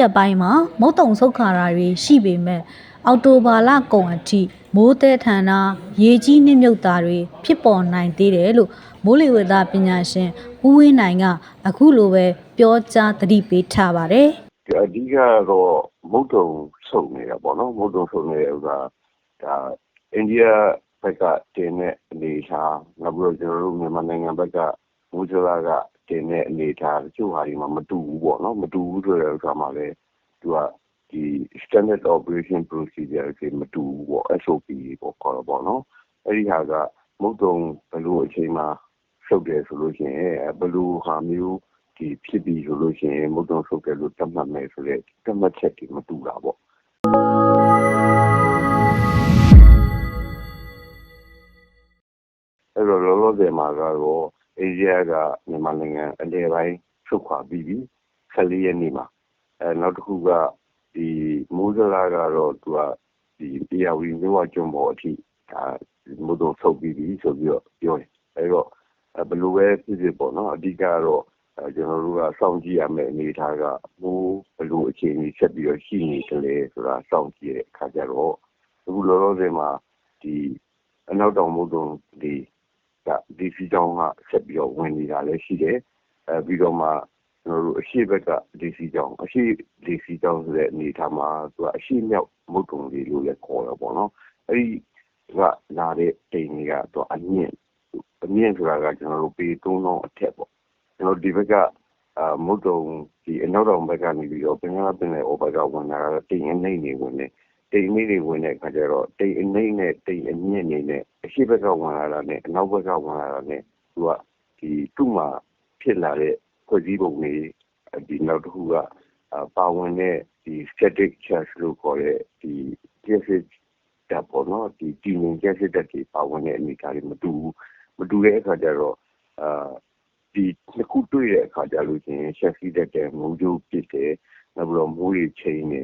ရက်ပိုင်းမှာမုတ်တုံဆုတ်ခါတာတွေရှိပေမဲ့အော်တိုဘာလကုန်အထိမိုးသည်ထန်တာရေကြီးနှိမ့်မြုပ်တာတွေဖြစ်ပေါ်နိုင်သေးတယ်လို့မိုးလေဝသပညာရှင်ဦးဝင်းနိုင်က အခုလိုပဲပြောကြားသတိပေးထားပါတယ်အဓိကတော့မုတ်တုံဆုံနေတာပေါ့နော်မုတ်တုံဆုံနေတဲ့ဥစ္စာဒါအိန္ဒိယဘက်ကတင်တဲ့အနေအထားနောက်ပြီးတော့ကျွန်တော်တို့မြန်မာနိုင်ငံဘက်ကမူဇလာက တင်တဲ့အနေအထားတချို့ဟာဒီမှာမတူဘူးပေါ့နော်မတူဘူးဆိုတဲ့ဥစ္စာမှာလည်းသူကဒီ standard operation procedure တွေမတူဘူးပေါ့ SOP ပေါ့ခေါ်တော့ပေါ့နော်အဲ့ဒီဟာကမုတ်တုံဘယ်လိုအချိန်မှာရှုပ်တယ်ဆိုလို့ရှိရင်ဘယ်လိုဟာမျိုးဒီဖြစ်ပြီးဆိုလို့ရှိရင်မုတ်တုံရှုပ်တယ်လို့သတ်မှတ်မယ်ဆိုတဲ့သတ်မှတ်ချက်တွေမတူတာပေါ့အဲ့တော့လောလောဆယ်မှာကတော့ အေးရကမြန်မာနိုင်ငံအလဲပိုင်းထုတ်ခွာပြီးပြီ14ရက်နေ့မှာအဲနောက်တစ်ခုကဒီမိုးစလာကတော့သူကဒီတရားဝင်မျိုးဝကျွန်းပေါ်အထိဒါမိုးတော့ဆုတ်ပြီးပြီဆိုပြီးတော့ပြောတယ်အဲ့တော့အဲဘယ်လိုပဲဖြစ်ဖြစ်ပေါ့နော်အဓိကကတော့အဲကျွန်တော်တို့ကစောင့်ကြည့်ရမယ့်အနေအထားကမိုးဘယ်လိုအခြေအနေဆက်ပြီးတော့ရှိနေတယ်လဲဆိုတာစောင့်ကြည့်တဲ့အခါကျတော့အခုလောလောဆယ်မှာဒီအနောက်တောင်မုတ်တုံဒီက ဒီစီတောင်းကဆက်ပြီးတော့ဝင်နေတာလည်းရှိတယ်အဲပြီးတော့မှကျွန်တော်တို့အရှိဘက်ကဒီစီတောင်းအရှိဒီစီတောင်းဆိုတဲ့အနေထားမှာသူကအရှိမြောက်မုတ်တုံလေးလို့လည်းခေါ်တော့ပေါ့နော်အဲဒီကလာတဲ့တိမ်ကြီးကတော့အမြင့်အမြင့်ဆိုတာကကျွန်တော်တို့ပေ3000အထက်ပေါ့ကျွန်တော်ဒီဘက်ကအာမုတ်တုံဒီအနောက်တောင်ဘက်ကနေပြီးတော့ပင်ကပင်လေဩဘက်ကဝင်လာတာတိမ်အနှိမ့်နေဝင်နေ တိမ်အနှိမ့်နေဝင်တဲ့အခါကျတော့တိမ်အနှိမ့်နဲ့တိမ်အမြင့်နေနဲ့အရှိဘက်ကဝင်လာတာနဲ့အနောက်ဘက်ကဝင်လာတာနဲ့သူကဒီသူ့မှာဖြစ်လာတဲ့ဖွဲ့စည်းပုံတွေဒီနောက်တစ်ခုကအာပါဝင်တဲ့ဒီ static charge လို့ခေါ်တဲ့ဒီ gases တပ်ပေါ်တော့ဒီတည်ငြိမ် gases တပ်တွေပါဝင်တဲ့အနေအထားတွေမတူဘူးမတူတဲ့အခါကျတော့အာဒီတစ်ခုတွေ့တဲ့အခါကျလို့ချင်းရှက်စီတတ်တဲ့မူကြိုးဖြစ်တယ်နောက်ပြီးတော့မိုးတွေချိန်နေ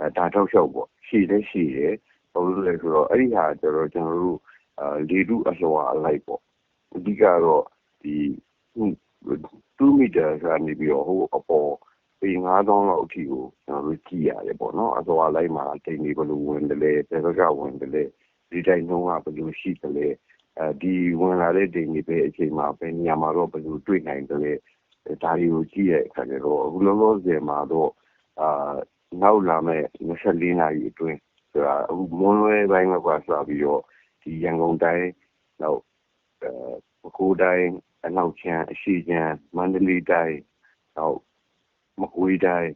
အဲဒါတော့လျှောက်ပေါ့ ရှည်လည်းရှည်တယ်ဘာလို့လဲဆိုတော့အဲ့ဒီဟာကျတော့ကျွန်တော်တို့အာလေတုအလွှာအလိုက်ပေါ့အဓိကတော့ဒီ2မီတာကနေပြီးတော့ဟိုအပေါ်ပေ9000လောက်အထိကိုကျွန်တော်တို့ကြည့်ရတယ်ပေါ့နော်အလွှာလိုက်မှာတိမ်တွေဘယ်လိုဝင်တယ်လဲဘယ်ဘက်ကဝင်တယ်လဲဒီတိုင်းနှုံးကဘယ်လိုရှိတယ်လဲအဲဒီဝင်လာတဲ့တိမ်တွေပဲအချိန်မှာပဲနေရာမှာတော့ဘယ်လိုတွေ့နိုင်တယ်လဲဒါတွေကိုကြည့်ရတဲ့အခါကျတော့အခုလောလောဆယ်မှာတော့အာ နောက်လာမဲ့24နာရီအတွင်းဆိုတာအခုမွန်းလွဲပိုင်းကစပြီးတော့ဒီရန်ကုန်တိုင်းနောက်အဲပဲခူးတိုင်းအနောက်ချမ်းအရှိချမ်းမန္တလေးတိုင်းနောက်မကွေးတိုင်း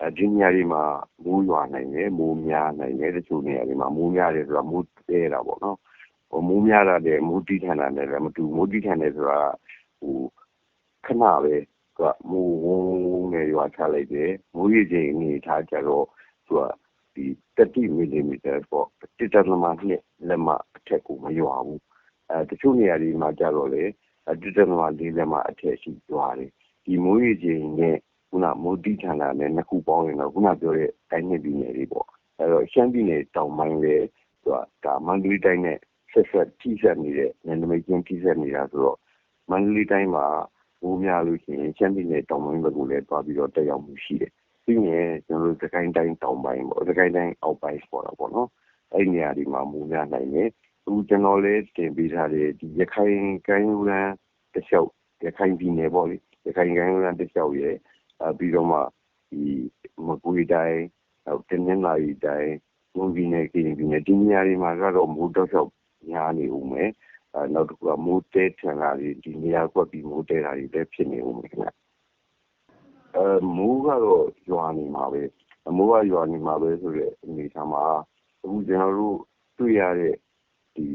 အဲဒီနေရာတွေမှာမိုးရွာနိုင်တယ်မိုးများနိုင်တယ်တချို့နေရာတွေမှာမိုးများတယ်ဆိုတာမိုးတဲတာပေါ့နော်ဟိုမိုးများတာတဲ့မိုးတီးထန်တာနဲ့လည်းမတူမိုးတီးထန်တယ်ဆိုတာဟိုခဏပဲ ကမိုးဝုန်းဝုန်းနဲ့ရွာချလိုက်တယ်မိုးရေချိန်အနေထားကြတော့သူကဒီ30မီလီမီတာပေါ့တစ်တမနှစ်လက်မအထက်ကိုမရွာဘူးအဲတချို့နေရာတွေမှာကြတော့လေတစ်တမလေးလက်မအထက်ရှိရွာတယ်ဒီမိုးရေချိန်နဲ့ခုနမိုးတီးထန်တာနဲ့နှစ်ခုပေါင်းရင်တော့ခုနပြောတဲ့တိုင်းနှစ်ပြည်နယ်တွေပေါ့အဲတော့ရှမ်းပြည်နယ်တောင်ပိုင်းလေသူကဒါမန္တလေးတိုင်းနဲ့ဆက်ဆက်ထိဆက်နေတဲ့နယ်နိမိတ်ချင်းထိဆက်နေတာဆိုတော့မန္တလေးတိုင်းမှာ မိုးများလို့ရှိရင် ရှမ်းပြည်နယ်တောင်ပိုင်းဘက်ကိုလည်းတွားပြီးတော့တက်ရောက်မှုရှိတယ် ပြီးရင် ကျွန်တော်တို့စကိုင်းတိုင်းတောင်ပိုင်းပေါ့စကိုင်းတိုင်းအောက်ပိုင်းပေါ့တော့ပေါ့နော် အဲ့နေရာဒီမှာ မိုးများနိုင်တယ် အခုကျွန်တော်လည်း တင်ပေးထားတဲ့ဒီရခိုင်ကိုင်းရန်တလျှောက် ရခိုင်ပြည်နယ်ပေါ့လေ ရခိုင်ကိုင်းရန်တလျှောက်ရဲ့အဲပြီးတော့မှဒီမကွေးတိုင်းနောက်တင်းနှင်းလာရီတိုင်း မွန်ပြည်နယ် ကရင်ပြည်နယ် ဒီနေရာတွေမှာကတော့ မိုးတော့လျှောက်များနေဦးမယ်အဲ နောက်တစ်ခုကမိုးတဲထန်လာတွေဒီနေရာကွက်ပြီးမိုးတဲတာတွေလည်းဖြစ်နေဦးမယ်ခင်ဗျအဲမိုးကတော့ရွာနေမှာပဲမိုးကရွာနေမှာပဲဆိုတဲ့အနေအထားမှာအခုကျွန်တော်တို့တွေ့ရတဲ့ဒီ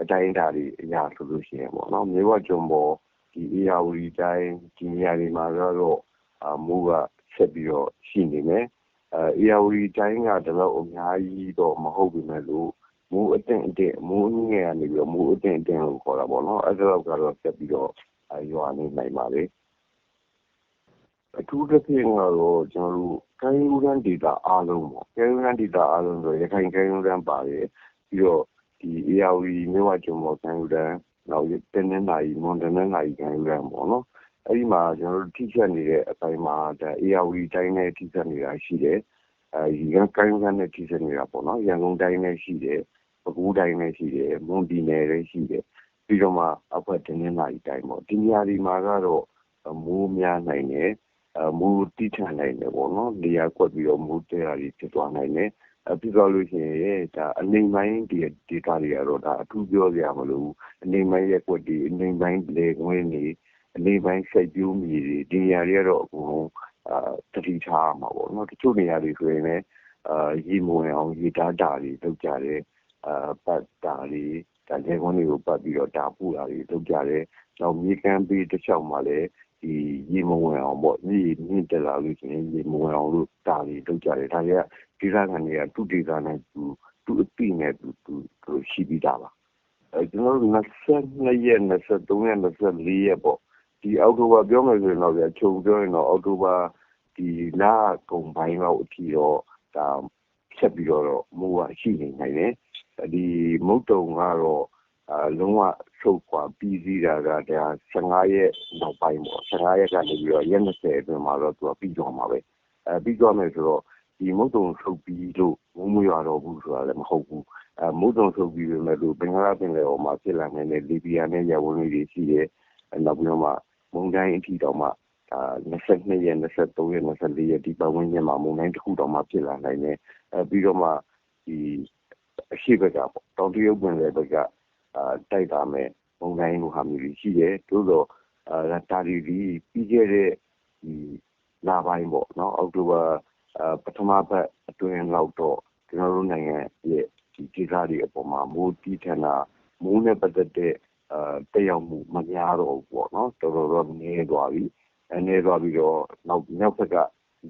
အတိုင်းအတာတွေအရာဆိုလို့ရှိရင်ပေါ့နော်မြေဝကျွန်းပေါ်ဒီအေယာဝတီတိုင်းဒီနေရာတွေမှာကတော့အမိုးကဆက်ပြီးတော့ရှိနေမယ်အဲအေယာဝတီတိုင်းကတလောက်အများကြီးတော့မဟုတ်ပြီမဲ့လို့ မိုးအတင်းအတင်းမိုးငယ်ကနေပြီးတော့ မိုးအတင်းအတင်းကိုခေါ်တာပေါ့နော် အဲ့ဒါတော့ကတော့ ဆက်ပြီးတော့ ရွာနေနိုင်ပါလေအထူးသဖြင့်ကတော့ ကျွန်တော်တို့ကိုင်းယူရန်ဒေတာအားလုံးပေါ့ကိုင်းယူရန်ဒေတာအားလုံးဆိုရခိုင်ကိုင်းယူရန်ပါတယ် ပြီးတော့ဒီအေယာဝတီ မြို့ဝကျွန်းပေါ်ကိုင်းယူရန်နောက်တင်းနှင်းနာရီ မွန်တင်းနှင်းနာရီကိုင်းယူရန်ပေါ့နော် အဲ့ဒီမှာ ကျွန်တော်တို့ ထိချက်နေတဲ့အပိုင်းမှာဒါ ARD တိုင်းနဲ့ ထိချက်နေတာ ရှိတယ်အဲဒီကကိုင်းကန်းနဲ့ ထိချက်နေတာပေါ့နော် ရန်ကုန်တိုင်းနဲ့ရှိတယ် ပဲခူးတိုင်းနဲ့ရှိတယ်မွန်ပြည်နယ်လည်းရှိတယ်ပြီးတော့မှအဖွက်တင်းနေလာတိုင်းပေါ့ဒီနေရာဒီမှာကတော့မိုးများနိုင်တယ်အမိုးတိထန်နိုင်တယ်ပေါ့နော်နေရာကွက်ပြီးတော့မိုးတဲတာတွေဖြစ်သွားနိုင်တယ်အပြီးတော့လို့ရှိရင်ဒါအနေပိုင်းဒီဒေတာတွေကတော့ဒါအထူးပြောစရာမလိုဘူးအနေပိုင်းရက်ကွက်ဒီအနေပိုင်းလေငွေနေအနေပိုင်းစိတ်ပြိုးမြေတွေဒီနေရာတွေကတော့အကုန်လုံးအာတတိထားမှာပေါ့နော်တချို့နေရာတွေဆိုရင်လည်းအာရေမဝင်အောင်ရေတားတာတွေလုပ်ကြတယ်အာ ပတ်တာတွေဒါလေကွန်းတွေကိုပတ်ပြီးတော့တာပူတာတွေ လုပ်ကြတယ် နောက် မြေကမ်းပေးတစ်လျှောက်မှာလည်းဒီရေမဝင်အောင်ပေါ့ မြေမြင့်တက်လာလို့ရှိရင် ရေမဝင်အောင်လို့တာတွေလုပ်ကြတယ် ဒါတွေက ဒေသခံတွေက သူ့ဒေသနဲ့သူ သူအသိနဲ့သူသူသူ ရှိပြီးသားပါအဲကျွန်တော်တို့22ရက်23ရက်24ရက်ပေါ့ ဒီအောက်တိုဘာ ပြောမယ်ဆိုရင်တော့ဗျာ ခြုံပြောရင်တော့ အောက်တိုဘာ ဒီလကုံပိုင်းလောက်အထိတော့ ဒါ ဆက်ပြီးတော့ မိုးက ရှိနေနိုင်တယ် ဒီမုတ်တုံကတော့အလုံးဝဆုတ်ခွာပြီးစီးတာကဒါ15ရက်နောက်ပိုင်းပေါ့15ရက်ကနေပြီးတော့ရက်20အတွင်းမှာတော့သူကပြီးသွားမှာပဲအဲပြီးသွားမယ်ဆိုတော့ဒီမုတ်တုံဆုတ်ပြီးလို့မိုးမရွာတော့ဘူးဆိုတာလည်းမဟုတ်ဘူးအဲမုတ်တုံဆုတ်ပြီးပေမဲ့လို့ဘင်္ဂလားပင်လယ်အော်မှာဖြစ်လာနေတဲ့လီဘီယာနဲ့ရဝန်းလေးတွေရှိတယ်နောက်ပြီးတော့မှမုန်တိုင်းအထိတော့မှဒါ22ရက်23ရက်24ရက်ဒီပတ်ဝန်းကျင်မှာမုန်တိုင်းတစ်ခုတော့မှဖြစ်လာနိုင်တယ်အဲပြီးတော့မှဒီ အရှိဘက်ကပေါ့တောင်တရုတ်ပင်လယ်ဘက်ကအာတိုက်တာမဲ့မုန်တိုင်းလိုဟာမျိုးကြီးရှိတယ်သို့တော့အာတာရီဒီပြီးခဲ့တဲ့ဒီလပိုင်းပေါ့နော်အောက်တိုဘာအာပထမပတ်အတွင်းလောက်တော့ကျွန်တော်တို့နိုင်ငံရဲ့ဒီဒေသတွေအပေါ်မှာမိုးတီးထန်တာမိုးနဲ့ပတ်သက်တဲ့အာတက်ရောက်မှုမများတော့ဘူးပေါ့နော်တော်တော်တော့နည်းသွားပြီအနေသွားပြီးတော့နောက်မြောက်ဘက်က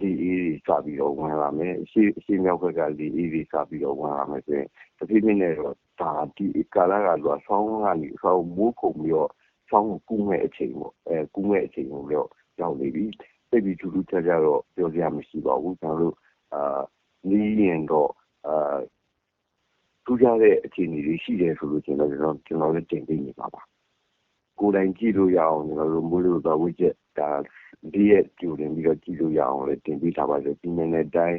ဒီအေးစပြီးတော့ ဝင်လာမယ် အရှိအရှိမြောက်ဘက်ကဒီအေးတွေ စပြီးတော့ ဝင်လာမယ်ဆိုရင် တဖြည်းဖြည်းနဲ့တော့ ဒါဒီကာလကတော့ဆောင်းကနေဆောင်းမိုးခုန်ပြီးတော့ ဆောင်းကူးမဲ့အချိန်ပေါ့အဲကူးမဲ့အချိန်ကိုတော့ ရောက်နေပြီပြည့်ပြီး ထူးထူးခြားခြားတော့ ပြောစရာမရှိပါဘူး ကျွန်တော်တို့အာနီးရင်တော့အာထူးခြားတဲ့ အခြေအနေတွေ ရှိတယ်ဆိုလို့ကျွန်တော်ကျွန်တော်ကျွန်တော်လည်းတင်ပြနေပါပါ ကိုယ်တိုင်ကြည့်လို့ရအောင်ကျွန်တော်တို့မိုးလေဝသဝိကျက်ဒါဒီရဲ့ကြိုတင်ပြီးတော့ကြည့်လို့ရအောင်လည်းတင်ပြထားပါဆိုဒီနေ့နဲ့တိုင်း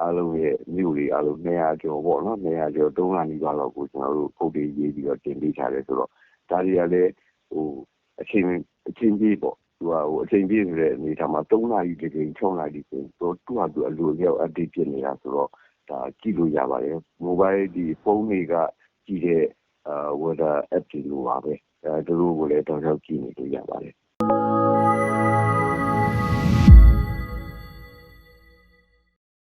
အားလုံးရဲ့မြို့တွေအားလုံး200ကျော်ပေါ့နော်200ကျော်300နီးပါးလောက်ကိုကျွန်တော်တို့ပုံတွေရေးပြီးတော့တင်ပြထားတယ်ဆိုတော့ဒါတွေကလည်းဟိုအချိန်အချိန်ကြီးပေါ့သူကဟိုအချိန်ပြည့်ဆိုတဲ့အနေထားမှာ3နာရီတစ်ချိန်6နာရီဆိုရင်သူသူ့ဟာသူအလိုလျောက် update ဖြစ်နေတာဆိုတော့ဒါကြည့်လို့ရပါတယ် mobile ဒီဖုန်းတွေကကြည့်တဲ့အာ weather app တွေလိုပါပဲအဲသူတို့ကိုလည်း တောက်လျှောက်ကြည့်နေလို့ရပါတယ်